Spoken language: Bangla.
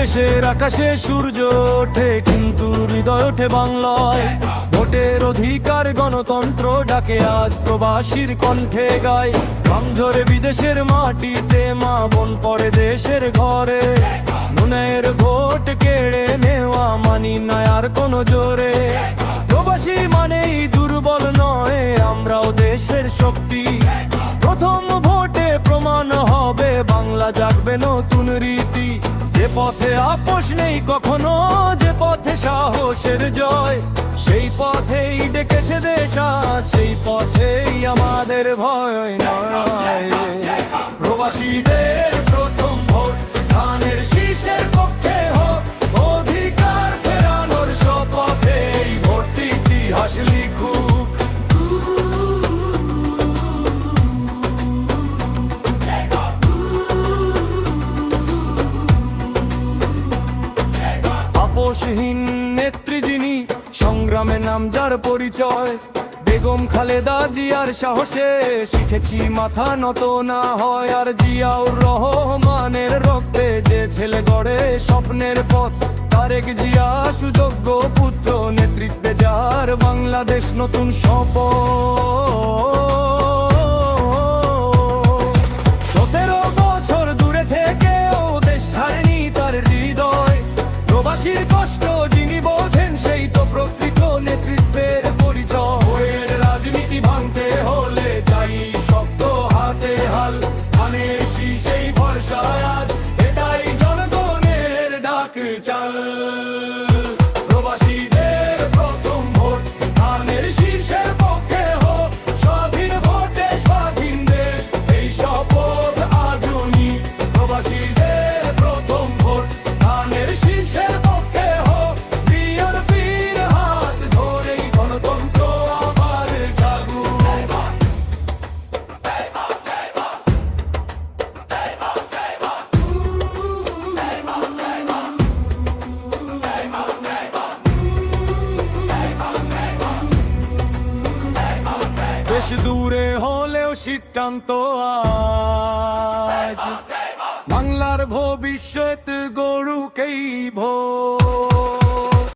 দেশের আকাশে সূর্য ওঠে, কিন্তু হৃদয় ওঠে বাংলায়। ভোটের অধিকার গণতন্ত্র ডাকে আজ প্রবাসীর কণ্ঠে গায়। ঝরে বিদেশের মাটিতে মা বোন পরে দেশের ঘরে। নুনের ভোট কেড়ে নেওয়া মানি না আর কোনো জোরে। প্রবাসী মানেই দুর্বল নয়, আমরাও দেশের শক্তি। প্রথম ভোটে প্রমাণ হবে, বাংলা জাগবে নতুন রীতি। পথে আপোষ নেই কখনো, যে পথে সাহসের জয়। সেই পথেই ডেকেছে দেশ সেই পথেই আমাদের ভয় নয়। প্রবাসীদের আপোষহীন নেত্রী যিনি, সংগ্রামে নাম যার পরিচয়, বেগম খালেদা জিয়ার সাহসে শিখেছি মাথা নত না হয়। আর জিয়াউর রহমানের রক্তে যে ছেলে গড়ে স্বপ্নের পথ, তারেক জিয়া সুযোগ্য পুত্র নেতৃত্বে যার বাংলাদেশ নতুন শপথ। দূরে হলেও সিদ্ধান্ত আজ। বাংলার ভবিষ্যৎ গরুকেই ভোট।